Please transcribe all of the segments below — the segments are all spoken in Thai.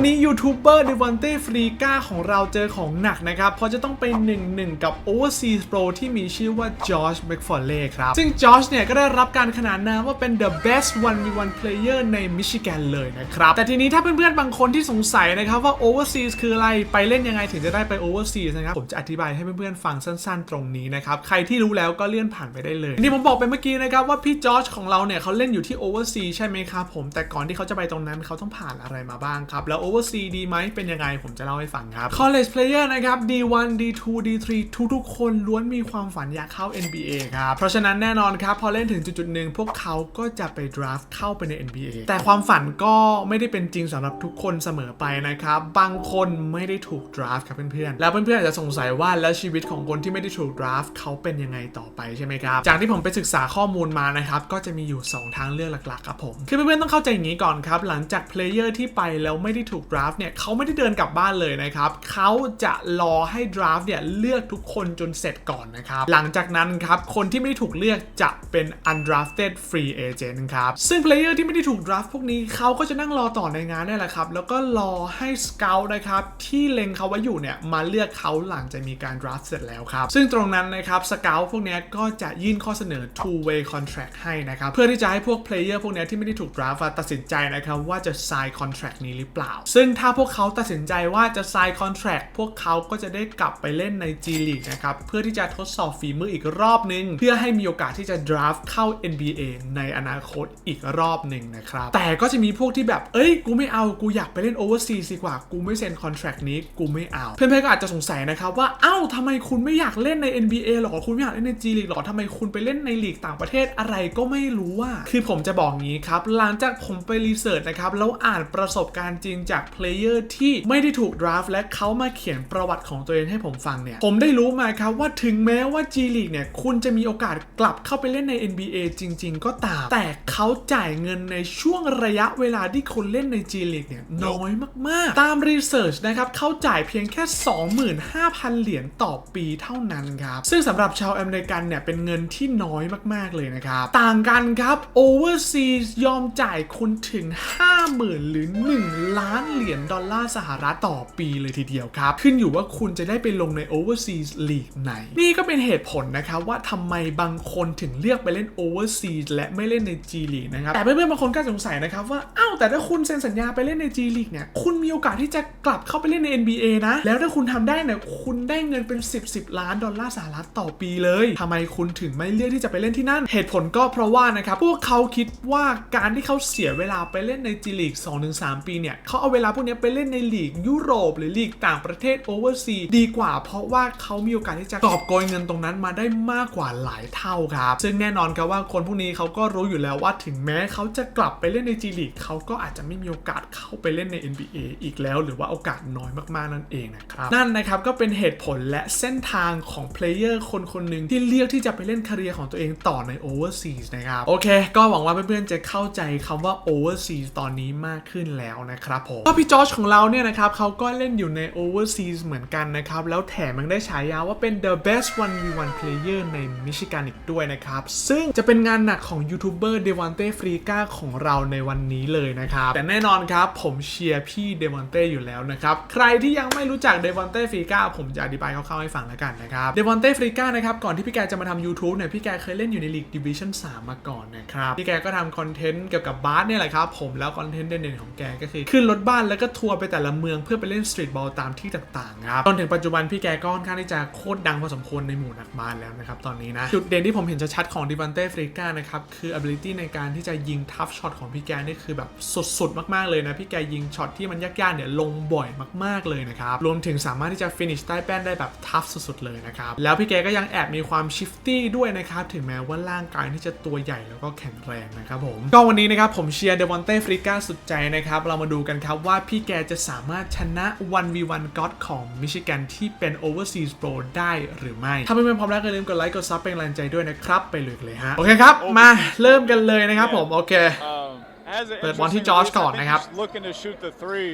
วันนี้ยูทูบเบอร์เดวันเต้ฟรีกาของเราเจอของหนักนะครับ เพราะจะต้องไป1นหนึ่งกับ Overseas Pro ที่มีชื่อว่าจอร์จแมคฟอร์เล่ครับ ซึ่งจอร์จเนี่ยก็ได้รับการขนานนามว่าเป็น the best 1v1 player ในมิชิแกนเลยนะครับ แต่ทีนี้ถ้าเพื่อนๆ บางคนที่สงสัยนะครับว่า Overseas คืออะไรไปเล่นยังไงถึงจะได้ไป Overseas นะครับ ผมจะอธิบายให้เพื่อนๆ ฟังสั้นๆ ตรงนี้นะครับ ใครที่รู้แล้วก็เลื่อนผ่านไปได้เลยนี่ผมบอกไปเมื่อกี้นะครับว่าพี่จอร์จของเราเนี่ยเขาเล่นอยู่ที่ Overseas ใช่ไหมครับผมแต่ก่อนที่เขาจะไปตรงนั้นเขาต้องผ่านอะไรมาบ้างครับแล้ว Overseas ดีไหมเป็นยังไงผมจะเล่าให้ฟังครับ College player นะครับ D1 D2 D3 ทุกๆ คนล้วนมีความฝันอยากเข้า NBA ครับ เพราะฉะนั้นแน่นอนครับ พอเล่นถึงจุดๆหนึ่งพวกเขาก็จะไป draft เข้าไปใน NBA แต่ความฝันก็ไม่ได้เป็นจริงสำหรับทุกคนเสมอไปนะครับ บางคนไม่ได้ถูก draft ครับเพื่อนๆ แล้วเพื่อนๆอาจจะสงสัยว่าแล้วชีวิตของคนที่ไม่ได้ถูก draft เขาเป็นยังไงต่อไปใช่ไหมครับ จากที่ผมไปศึกษาข้อมูลมานะครับก็จะมีอยู่ 2 ทางเลือกหลักๆครับผมคือเพื่อนๆต้องเข้าใจอย่างนี้ก่อนครับหลังจาก player ที่ไปแล้วไม่ได้ถูก draft เนี่ยเขาไม่ได้เดินกลับบ้านเลยนะครับเขาจะรอให้ draft เนี่ยเลือกทุกคนจนเสร็จก่อนนะครับหลังจากนั้นครับคนที่ไม่ได้ถูกเลือกจะเป็น undrafted free agent ครับซึ่ง player ที่ไม่ได้ถูก draft พวกนี้เขาก็จะนั่งรอต่อในงานนี่แหละครับแล้วก็รอให้ scout นะครับที่เล็งเขาไว้อยู่เนี่ยมาเลือกเขาหลังจากมีการ draft เสร็จแล้วครับซึ่งตรงนั้นนะครับ scout พวกนี้ก็จะยื่นข้อเสนอ two way contract ให้นะครับเพื่อที่จะให้พวก player พวกนี้ที่ไม่ได้ถูก draft อะตัดสินใจนะครับว่าจะ sign contract นี้หรือเปล่าซึ่งถ้าพวกเขาตัดสินใจว่าจะ sign contract พวกเขาก็จะได้กลับไปเล่นใน G League นะครับ เพื่อที่จะทดสอบฝีมืออีกรอบนึง เพื่อให้มีโอกาสที่จะ draft เข้า NBA ในอนาคตอีกรอบหนึ่งนะครับ แต่ก็จะมีพวกที่แบบ เอ้ย กูไม่เอา กูอยากไปเล่น overseas ดีกว่า กูไม่เซ็น contract นี้ กูไม่เอา เพื่อนๆก็อาจจะสงสัยนะครับว่า เอ้าทำไมคุณไม่อยากเล่นใน NBA หรอ คุณไม่อยากเล่นใน G League หรอทำไมคุณไปเล่นในลีกต่างประเทศอะไรก็ไม่รู้ว่า คือผมจะบอกงี้ครับ หลังจากผมไปรีเสิร์ชนะครับ แล้วอ่านประสบการณ์จริงจากเพลเยอร์ที่ไม่ได้ถูก draft และเขามาเขียนประวัติของตัวเองให้ผมฟังเนี่ย ผมได้รู้มาครับว่าถึงแม้ว่า G League เนี่ย คุณจะมีโอกาสกลับเข้าไปเล่นใน NBA จริง ๆ ก็ตาม แต่เขาจ่ายเงินในช่วงระยะเวลาที่คนเล่นใน G League เนี่ย น้อยมากๆ ตามรีเสิร์ชนะครับเขาจ่ายเพียงแค่ 25,000 เหรียญต่อปีเท่านั้นครับ ซึ่งสำหรับชาวอเมริกันเนี่ยเป็นเงินที่น้อยมากๆเลยนะครับ ต่างกันครับ Overseas ยอมจ่ายคุณถึง 50,000 หรือ 1 ล้านเหรียญดอลลาร์สหรัฐต่อปีเลยทีเดียวครับ ขึ้นอยู่ว่าคุณจะได้ไปลงใน Overseas League ไหน นี่ก็เป็นเหตุผลนะครับว่าทำไมบางคนถึงเลือกไปเล่น Overseas และไม่เล่นใน G League นะครับ แต่เพื่อนๆบางคนก็สงสัยนะครับว่าอ้าวแต่ถ้าคุณเซ็นสัญญาไปเล่นใน G League เนี่ยคุณมีโอกาสที่จะกลับเข้าไปเล่นใน NBA นะแล้วถ้าคุณทำได้เนี่ยคุณได้เงินเป็น 10 10 ล้านดอลลาร์สหรัฐต่อปีเลยทำไมคุณถึงไม่เลือกที่จะไปเล่นที่นั่น เหตุผลก็เพราะว่านะครับพวกเขาคิดว่าการที่เขาเสียเวลาไปเล่นใน G League 2-3 ปีเนี่ยเขาเอาเวลาพวกนี้ไปเล่นในลีกยุโรป หรือลีกต่างประเทศ Overseas ดีกว่า เพราะว่าเขามีโอกาสที่จะกอบโกยเงินตรงนั้นมาได้มากกว่าหลายเท่าครับ ซึ่งแน่นอนครับว่าคนพวกนี้เขาก็รู้อยู่แล้วว่าถึงแม้เขาจะกลับไปเล่นใน G League เขาก็อาจจะไม่มีโอกาสเข้าไปเล่นใน NBA อีกแล้ว หรือว่าโอกาสน้อยมากๆนั่นเองนะครับนั่นนะครับก็เป็นเหตุผลและเส้นทางของเพลเยอร์คนคนหนึ่งที่เลือกที่จะไปเล่นคาเรียของตัวเองต่อใน Overseas นะครับโอเค ก็หวังว่าเพื่อนๆจะเข้าใจคำว่า Overseas ตอนนี้มากขึ้นแล้วนะครับผมก็พี่จอร์จของเราเนี่ยนะครับเขาก็เล่นอยู่ใน Overseas เหมือนกันนะครับ แล้วแถมยังได้ฉายาว่าเป็น the best 1v1 player ในมิชิแกนอีกด้วยนะครับ ซึ่งจะเป็นงานหนักของยูทูบเบอร์เดว a นเต้ฟรีกาของเราในวันนี้เลยนะครับ แต่แน่นอนครับ ผมเชียร์พี่เดว a นเต้อยู่แล้วนะครับ ใครที่ยังไม่รู้จักเดว a นเต้ฟรีกาผมจะอธิบายคร่าวๆให้ฟังแล้วกันนะครับเดว a นเต้ฟรีกานะครับก่อนที่พี่แกจะมาทำ YouTube เนี่ยพี่แกเคยเล่นอยู่ในลีกดิวิชั่น3มาก่อนนะครับพี่แกก็ทำคอนเทนต์เกี่ยวกับบาสเนี่ยแหละครับผมแล้วคอนเทนต์เด่นๆของแกก็คือขึ้นรถบ้านแล้วก็ทัวร์ไปแต่ละเมืองเพื่อไปเล่นสตรีทบอลตามที่ต่างๆครับจนถึงปัจจุบันพี่แกก็ค่อนข้างที่จะโคตรดังพอสมควรในหมู่นักบาสแล้วนะครับตอนนี้นะจุดเด่นที่ผมเห็นชัดๆของดิวันเต้ฟริก้านะครับคือ ability ในการที่จะยิงทัฟช็อตของพี่แกนี่คือแบบสุดๆ มากๆเลยนะพี่แกยิงช็อตที่มันยากๆเนี่ยลงบ่อยมากๆเลยนะครับรวมถึงสามารถที่จะ finish ใต้แป้นได้แบบทัฟสุดๆเลยนะครับแล้วพี่แกก็ยังแอบมีความ shifty ด้วยนะครับถึงแม้ว่าร่างกายที่จะตัวใหญ่แล้วก็แข็งแรงนะครับผมก็วันนี้นะครับผมเชียร์เดวอนเต้ฟริก้าสุดใจนะครับเรามาดูกันครับว่าพี่แกจะสามารถชนะ 1v1 God ของมิชิแกนที่เป็น Overseas Pro ได้หรือไม่ ถ้าเพื่อนๆพร้อมแล้วก็อย่าลืมกดไลค์กดซับเป็นกำลังใจด้วยนะครับ ไปเลยกันเลยฮะ โอเคครับ มาเริ่มกันเลยนะครับผม โอเค Um, as an เปิดบอลที่ interesting Josh list, I ก่อน think นะครับ he's looking to shoot the three,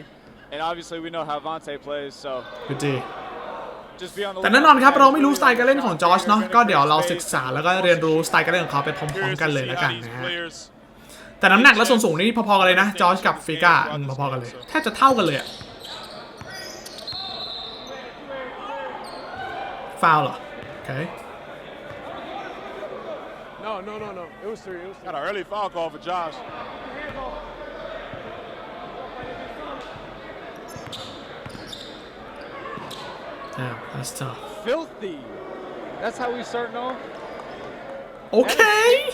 and obviously we know how Vontae plays, so คุณจี just be on the แต่แน่นอนครับ lookout. เราไม่รู้สไตล์การเล่นของจอร์จเนาะ You're ก็ gonna เดี๋ยวเรา create ศึกษา space, แล้วก็เรียนรู้สไตล์การเล่นของเขาไปพร้อม curious ๆกัน to เลย see แล้ว how กัน these นะฮะ players แต่น้ำหนักและส่วนสูงนี่พอๆกันเลยนะจอร์จกับฟิก้าอืมพอๆกันเลยแทบจะเท่ากันเลยอะฟาวเหรอโอเค No, no, no, no. It was three. It was three. Got an early foul call for Josh. Damn that's tough Filthy. That's how we starting off. โอเค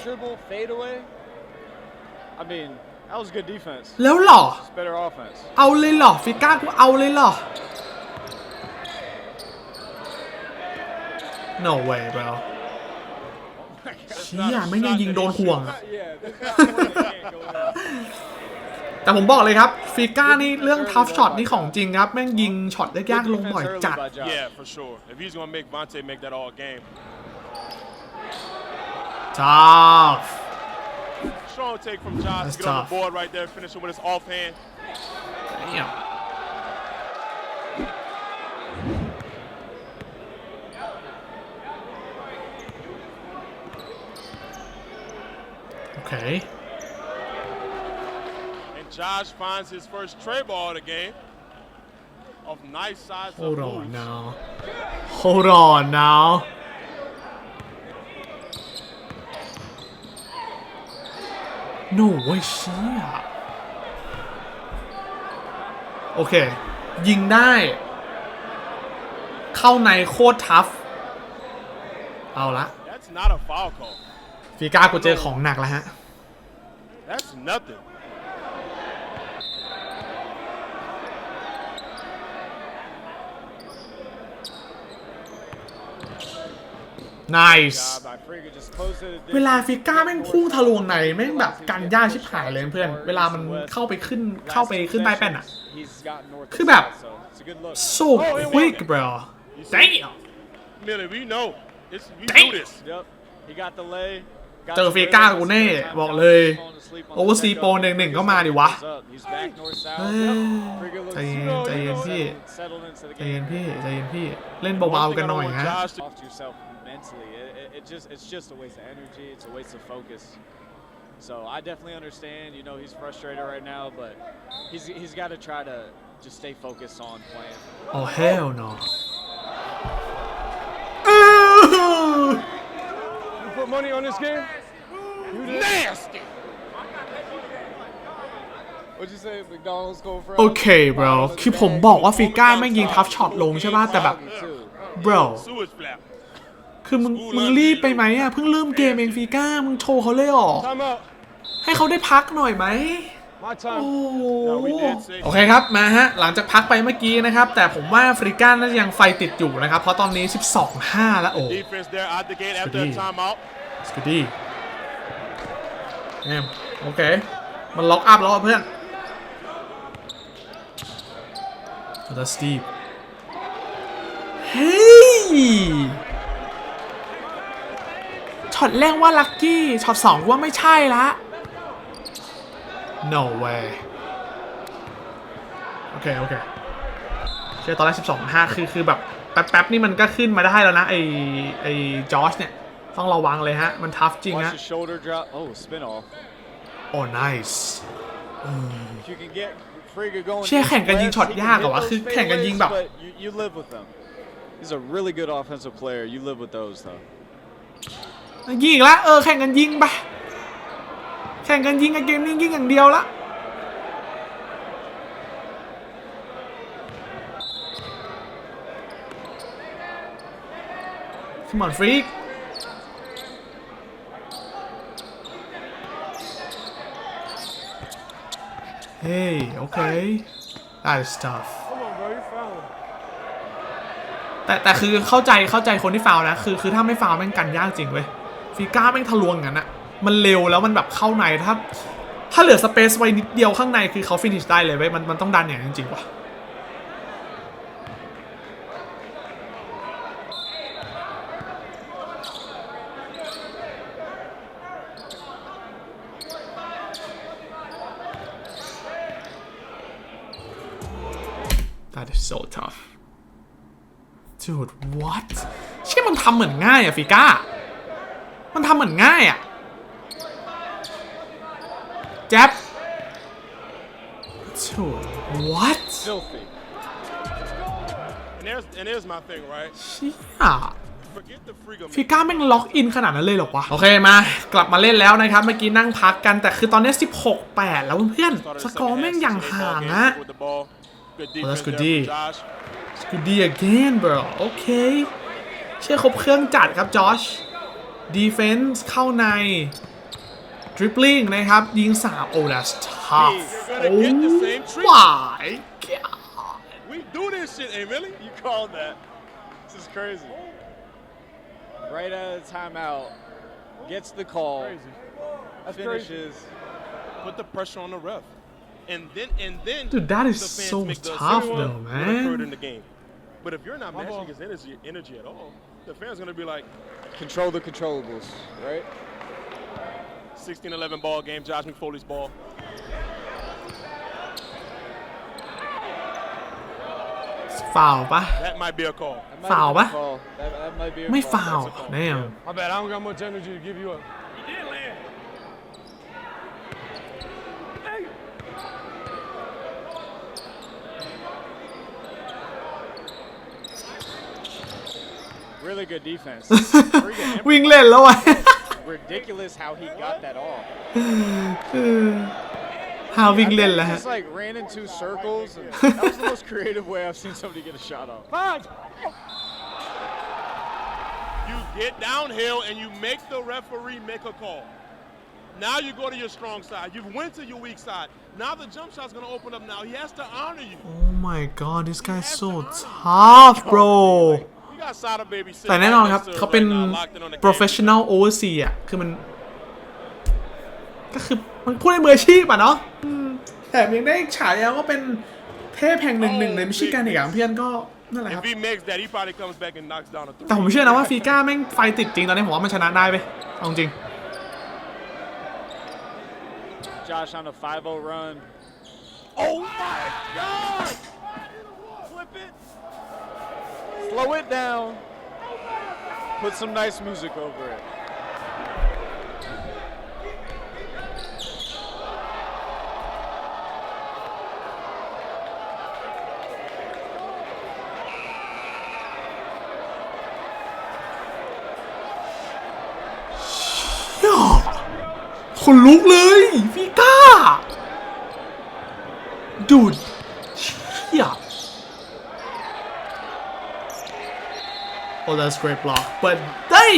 Dribble, fade away. I mean, that was good defense. แล้วเหรอ It's better offense. เอาเลยเหรอฟิก้ากูเอาเลยเหรอ no way bro เชี่ยไม่งยังยิงโดนห่วงอะ Yeah. That's not แต่ผมบอกเลยครับฟิก้านี่เรื่องทัฟช็อตนี่ของจริงครับ แม่งยิงช็อตได้ยากลงบ่อย early จัด by Josh. Yeah, for sure. If he's gonna make Vontae make that all game, tough strong take from Josh That's to get on the board right there, finishing with his offhand. Damn. Okay. And Josh finds his first tray ball of the game. Of nice size. Hold on now. Hold on now. No way เชี่ยโอเค ยิงได้ เข้าในโคตรทัฟ เอาละ That's not a foul call. ฟีก้ากูเจอของหนักแล้วฮะ That's nothing. nice Job by Frigga just closed it. เวลาฟิก้าแม่งพุ่งทะลวงในแม่งแบบกันยากชิบหายเลยเพื่อน เวลามันเข้าไปขึ้นเข้าไปขึ้นใต้แป้นอะคือแบบ so quick bro damn Millie we know this we do this เจอเฟก้ากูแน่บอกเลยโอเวอร์ซีโปหนึ่งหนึ่งก็มาดิวะใจเย็นใจเย็นพี่ใจเย็นพี่ใจเย็นพี่เล่นเบาๆกันหน่อยฮะ don't want Josh to- Off to yourself mentally. It, it, it just it's just a waste of energy. It's a waste of focus. So I definitely understand. You know he's frustrated right now, but he's he's got to try to just stay focused on playing. oh hell no You put money on this game? You did? Nasty. What'd you say? McDonald's going for โอเค bro คือผมบอกว่าฟิก้าแม่งยิงทัฟช็อตลงใช่ป่ะ แต่แบบ bro Sewage flap. คือมึงมึงรีบไปไหมอะเพิ่งเริ่มเกมเองฟิก้ามึงโชว์เขาเลยเหรอ Time out. ให้เขาได้พักหน่อยไหม My โอ้ time. โห No, we did say โอเคครับมาฮะหลังจากพักไปเมื่อกี้นะครับ แต่ผมว่าฟริก้าน่าจะยังไฟติดอยู่นะครับ เพราะตอนนี้ 12-5 แล้วโอ้ defense there out the gate after a Good D. timeout. สกูดี้แอมโอเค มันล็อกอัพแล้วอะเพื่อนแล้วสตีฟเฮ้ย ช็อตแรกว่าลัคกี้ช็อตสองว่าไม่ใช่ละ no way โอเค โอเคเชื่อตอนแรก 12 5 คือ คือแบบ แป๊บ ๆ นี่มันก็ขึ้นมาได้แล้วนะ ไอไอจอร์จเนี่ย ต้องระวังเลยฮะ มันทัฟจริง Watch ฮะ the shoulder drop. Oh, spin off. โอ้ nice If you can get Frigga going. เชี่ย east แข่งกันยิง west, ช็อต he can ยาก hit เหรอวะ those คือแข่งกันยิงแบบ fadeaways, but You, you live with them. He's a really good offensive player. You live with those though. ยิงอีกล้วเออแข่งกันยิงไปแข่งกันยิงกับเกมนี้ยิงอย่างเดียวละ Come on freak เฮ้ยโอเค that is tough แต่แต่คือเข้าใจเข้าใจคนที่ฟาวนะ คือคือถ้าไม่ฟาวแม่งกันยากจริงเว้ย ฟีก้าแม่งทะลวงงั้นอะมันเร็วแล้วมันแบบเข้าในถ้า ถ้าเหลือสเปซไว้นิดเดียวข้างในคือเขาฟินิชได้เลยเว้ยมันมันต้องดันอย่างจริงๆว่ะ That is so tough dude what เชี่ยมันทำเหมือนง่ายอะฟิก้า มันทำเหมือนง่ายอะแจ๊บโถ่ what Filthy. And there's and there's my thing, right? เชี่ย Forget the freak of ฟิก้าแม่งล็อกอินขนาดนั้นเลยเหรอวะ โอเคมา กลับมาเล่นแล้วนะครับ เมื่อกี้นั่งพักกันแต่คือตอนนี้ 16 8 แล้วเพื่อน started ส the กอ second ร์แม่ง half, อย่าง six-ball ห่าง game นะ with the ball. Good Oh, that's defense good there D. from Josh. Good D again bro โอเค เชื่อครบเครื่องจัดครับจอช defense เข้าใน dribbling นะครับ ยิงสามโอ้ that's tough You're gonna get the same oh treatment. my god We do this shit, hey Millie. You called that. This is crazy. Right out of the timeout, gets the call, Crazy. That's crazy. finishes. Put the pressure on the ref. And then and then Dude, that is the fans so make the tough assessment though, what occurred man. in the game. But if you're not My matching ball. his energy energy at all, the fans gonna be like Control the controllables, right? 16-11 ball game, Josh McFoley's ball. ฟาวปะ That might be a call. That might Foul, have been ba? a call. That, that might be a ไม่ call. ฟาว That's a call. แน่ My bad. I don't got much energy to give you up. Really good defense. Freaking วิ่งเล่นแล้ววะ ridiculous how he got that off. ฮาวิ่ง I เล่น think แล้ว he ฮะ just like ran in two circles. And that was the most creative way I've seen somebody get a shot off. Fine. You get downhill and you make the referee make a call. Now you go to your strong side. You've went to your weak side. Now the jump shot's gonna open up. Now he has to honor you. Oh my god this guy is so tough bro You got Sada baby sitting แต่แน่นอน right ครับ next to เขา her เป็น right now, locked in on the game. professional oversea อะ คือมัน ก็คือมันพูดในมืออาชีพอะเนาะอืมแต่ยังได้ฉายาว่าเป็นเทพแห่งหนึ่งหนึ่งในมิชิแกนอีกอะเพื่อนก็นั่นแหละครับ If he makes that, he probably comes back and knocks down a three. แต่ผมเชื่อนะว่าฟีก้าแม่งไฟติดจริงตอนนี้ผมว่ามันชนะได้ไปเอาจริง Josh on a 5-0 run. Oh my God! Flip it. Slow it down. Put some nice music over it. y ่าคนลุกเลยฟีก้า ดูด Oh that's great block but ได้ย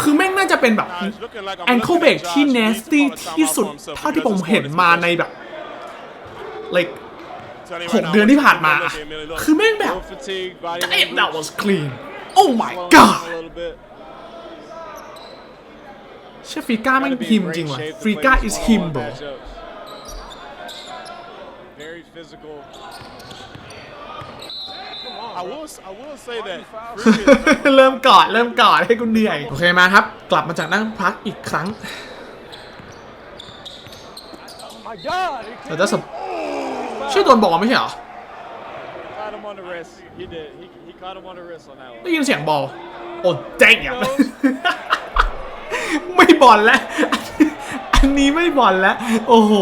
คือแม่งน่าจะเป็นแบบ Nah, it's looking like I'm แองเคิล looking เบร at กที่ Josh. He needs to nasty call a timeout ที่สุด for himself เท่าที่ผม because เห็น his มา squad is ในแบบ like Telling you ห right ก now, เดือน what ที่ you ผ่าน do, มา look at Millie, look. คือแม่งแบบ No fatigue, body damn language. that was clean oh my slowing god down a little bit. เชื่อฟีก้าแม่ง Gotta be in ฮิม great จริงว่ะ shape to ฟี play ก้า these is him one-on-one bro เริ่มกอดเริ่มกอดให้กูเหนื่อย โอเคมาครับ กลับมาจากนั่งพักอีกครั้ง My God. He แต่ can't ถ้าสมชื่อโดนบอกไม่ใช่เหรอ Caught him on the wrist. He did. He, he caught him on the wrist on that ได้ one. ยินเสียงบอลโอ้เจ๊งอะไม่บอลแล้วอันนี้ไม่บอลแล้ว โอ้โห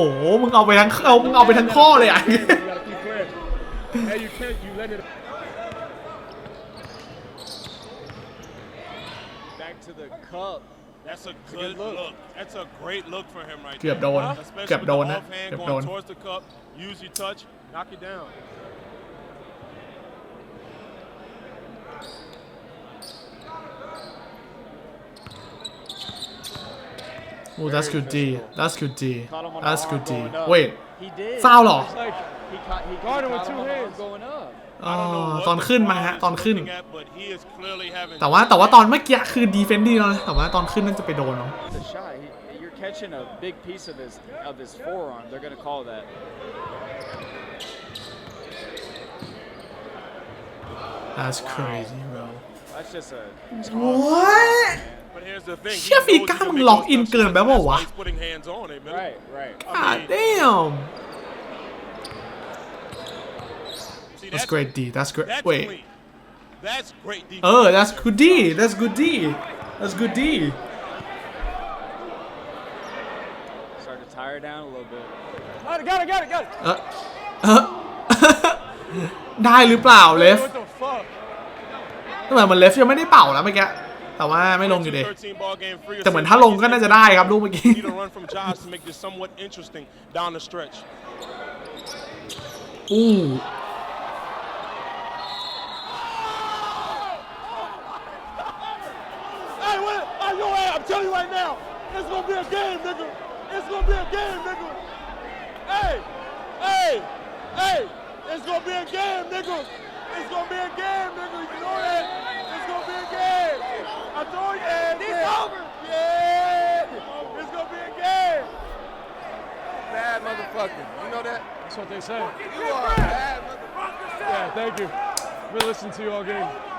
มึงเอาไปทั้งเอามึงเอาไปทั้งข้อเลยอะ cup. That's a good good look. look. That's a great look for him right เกือบ there. โดน Especially เกือบ with โด the นนะ offhand เกือบ going โดน towards the cup. Use your touch, knock it down. Oh that's good D that's good D Caught him on that's the good arm D going up. wait He did. Foul เหรอ It's like He caught. He Guarded with caught him two on the arm hands. going up. อ๋อ I don't know what ตอน the ขึ้นมาฮะ crowd ตอน is ขึ้น looking at, but he is clearly having แต่ว่าแต่ว่าตอนเมื่อกี้คือดีเฟนดีแล้วนะแต่ว่าตอนขึ้นน่าจะไปโดนเนาะ The shot. He, you're catching a big piece of his of his forearm. They're gonna call that. That's crazy bro That's just a. what But here's the thing. he เชี่ย knows ฟี he ก้า can มัน make ล็อก those อิน tough เกิน shots. ไปเปล่า That's วะ why he's See, That's great D that's great That's wait clean. That's great defense. เออ that's good D that's good D that's good D Starting to tire her down a little bit. Got it, got it, got it, got it. เออเออ ได้หรือเปล่าเลฟ What the fuck? เหมือนมันเลฟยังไม่ได้เป่าแล้วเมื่อกี้ แต่ว่าไม่ลงอยู่ดี 13 ball game free. แต่เหมือนถ้าลงก็น่าจะได้ครับลูกเมื่อกี้ Need Yo, hey, I'm you right now, it's gonna be a game, nigga. It's gonna be a game, nigga. Hey, hey, hey, it's gonna be a game, nigga. It's gonna be a game, nigga. You know that? It's gonna be a game. I told you that. It's over. Yeah, it's gonna be a game. Bad motherfucker. You know that? That's what they say. You are a bad motherfucker. Yeah, thank you. Been listening to you all game.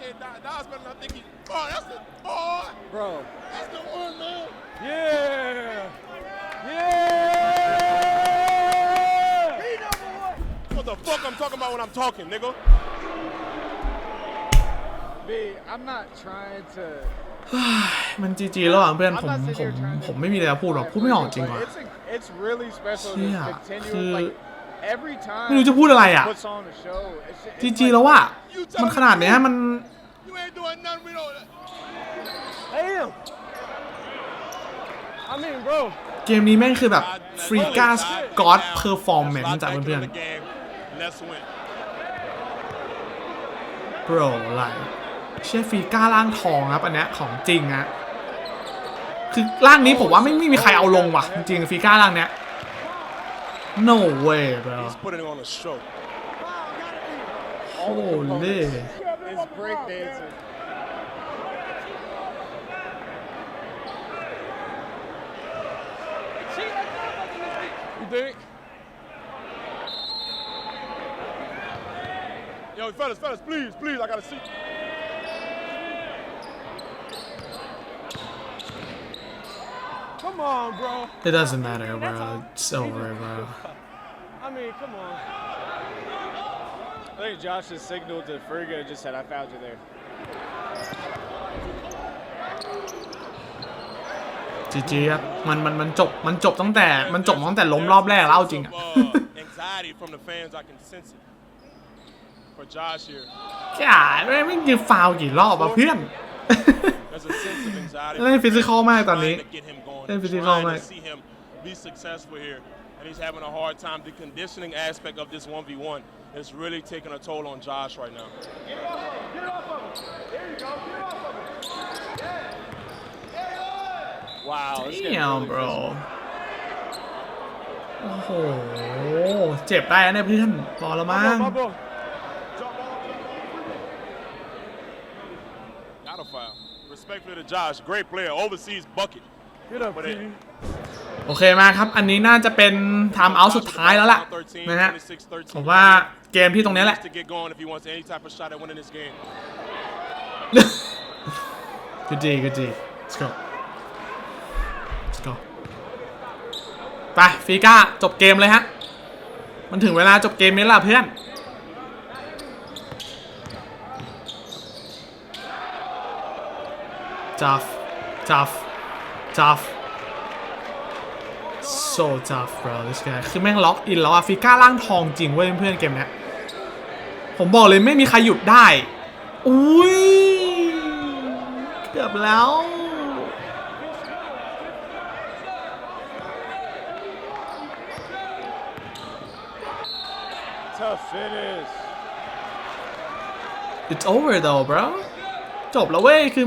Oh, I can't, I can't. That, that was better than I think he. Oh, that's the boy. Bro, That's the one, man. Yeah! Yeah! What the fuck I'm talking about when I'm talking, nigga? B, I'm not trying to. มันจีจีระหว่างเพื่อน I'm ผม not ผ sitting ม here trying to. ผมไม่มีอะไรจะพูดหรอกพูดไม่ออกจริง But ว่ะ It's, a, it's really special to Yeah, continue. คือ Like, every time. ไม่รู้จะพูดอะไรอะ Puts on a show. It's, it's จีจี like- แล้วว่ะ You tell มัน me ขนาดเนี้ยมัน You ain't doing nothing. We don't. Damn! I mean, bro. เกมนี้แม่งคือแบบ I- ฟรีกาส Holy กอด God. เพอร์ฟอร์แมน Let's ซ์จาก lock back เพื่อน into the game. Let's win. ๆ bro อะไรเชี่ยฟรีก้าร่างทองครับอันเนี้ยของจริงอะคือร่างนี้ผมว่าไม่ไม่มีใครเอาลงว่ะ จริงๆฟรีก้าร่างเนี้ย no way bro He's putting on a show. holy It's breakdancing. You think? Yo, fellas, fellas, please, please, I gotta see. Come on, bro. it doesn't matter bro it's over bro I mean, come on. I think Josh just signaled to Friga and just said, I found you there. จีจีครับมันมันมันจบมันจบตั้งแต่มันจบตั้งแต่ล้มรอบแรกแล้วเอาจริงอะ Some, uh, anxiety from the fans, I can sense it. For Josh here, อย่าไม่ไม่ยิงฟาวล์กี่รอบอะเพื่อน there's a sense of anxiety. เล่น physical มากตอนนี้ Trying to get him going. เล่น physical Trying มาก to see him be successful here, and he's having a hard time. The conditioning aspect of this 1v1 is really taking a toll on Josh right now. Wow. this getting damn really bro physical. โอ้โห เจ็บได้นะเนี่ยเพื่อนพอแล้วมั้ง My ball. Not a foul. Respectfully to Josh, great player, overseas bucket. Get up, But it- Kitty. โอเคมาครับ อันนี้น่าจะเป็นไทม์เอาท์สุดท้ายแล้วล่ะนะฮะ ผมว่าเกมที่ตรงนี้แหละ to get going if he wants any type of shot at winning this game. good day good day let's go let's go ไปฟีก้า จบเกมเลยฮะ มันถึงเวลาจบเกมนี้แล้วล่ะเพื่อน tough tough tough so tough bro this guy คือแม่งล็อกอินแล้วอะฟีก้าร่างทองจริงเว้ยเพื่อนๆเกมเนี้ย ผมบอกเลยไม่มีใครหยุดได้ อุ้ย เกือบแล้ว Tough finish. it's over though bro จบแล้วเว้ยคือ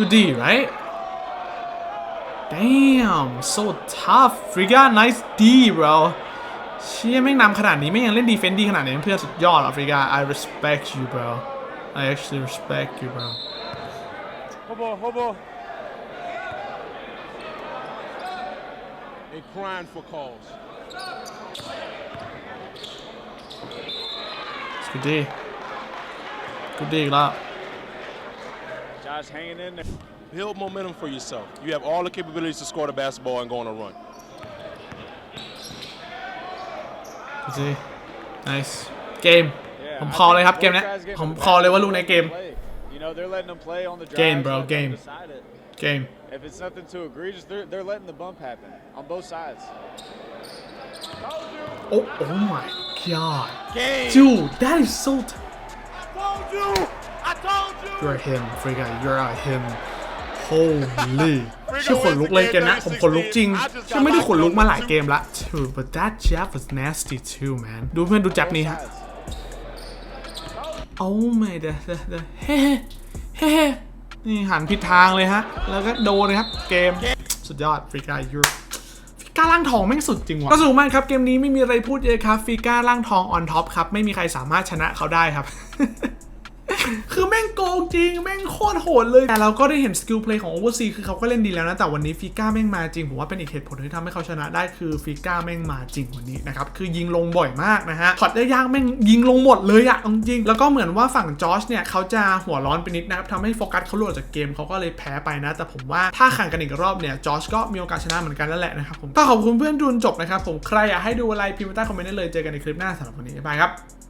Good D right damn so tough Friga nice D bro เชี่ยแม่งนำขนาดนี้ไม่งยังเล่นดีเฟนส์ดีขนาดนี้เพื่อนสุดยอดอ่ะ Friga I respect you bro I actually respect you bro Hold ball, hold ball. and crying for calls. กูดีกูดีอีกแล้ว Josh hanging in there. Build momentum for yourself. You have all the capabilities to score the basketball and go on a run. กูดี nice เกม Yeah, ผม I คอ think เลยครับ both เกมเนี้ย guys getting ผม the คอเลยว่าลูกในเกม play. You know, they're letting them play on the drive. Game, bro, game. Decide it. เกม If it's nothing too egregious, they're, they're letting the bump happen on both sides. โอ้ oh my god Game. dude that is so T- told you. I told you. you're him Frigga you're a him holy เชื่อขนลุกเลยเกมนะ ผมขนลุกจริงเชื่อไม่ได้ขนลุกมาหลายเกมละ dude but that jab was nasty too man ดูเพื่อนดูแจ็บ Both นี้ฮะ sides. โอ้ไม่เดเดเดเฮ้เฮ้นี่หันผิดทางเลยฮะ แล้วก็โดนเลยครับ เกม สุดยอดฟรีกายูฟิก้าล่างทองแม่งสุดจริงว่ะก็สนุกมากครับ เกมนี้ไม่มีอะไรพูดเยอะครับฟิก้าล่างทองออนท็อปครับ ไม่มีใครสามารถชนะเขาได้ครับ คือแม่งโกงจริง แม่งโคตรโหดเลย แต่เราก็ได้เห็นสกิลเพลย์ของโอเวอร์ซีคือเขาก็เล่นดีแล้วนะ แต่วันนี้ฟิก้าแม่งมาจริง ผมว่าเป็นอีกเหตุผลที่ทำให้เขาชนะได้คือฟิก้าแม่งมาจริงวันนี้นะครับ คือยิงลงบ่อยมากนะฮะช็อตได้ยากแม่งยิงลงหมดเลยอะจริง แล้วก็เหมือนว่าฝั่งจอชเนี่ยเขาจะหัวร้อนไปนิดนะครับทำให้โฟกัสเขาหลุดจากเกมเขาก็เลยแพ้ไปนะ แต่ผมว่าถ้าแข่งกันอีกรอบเนี่ยจอชก็มีโอกาสชนะเหมือนกันแล้วแหละนะครับผมก็ขอบคุณเพื่อนดูจนจบนะครับผมใครอยากให้ดูอะไรพิมพ์ใต้คอมเมนต์ได้เลยเจอกันในคลิปหน้าสำหรับวันนี้บ๊ายบายครับ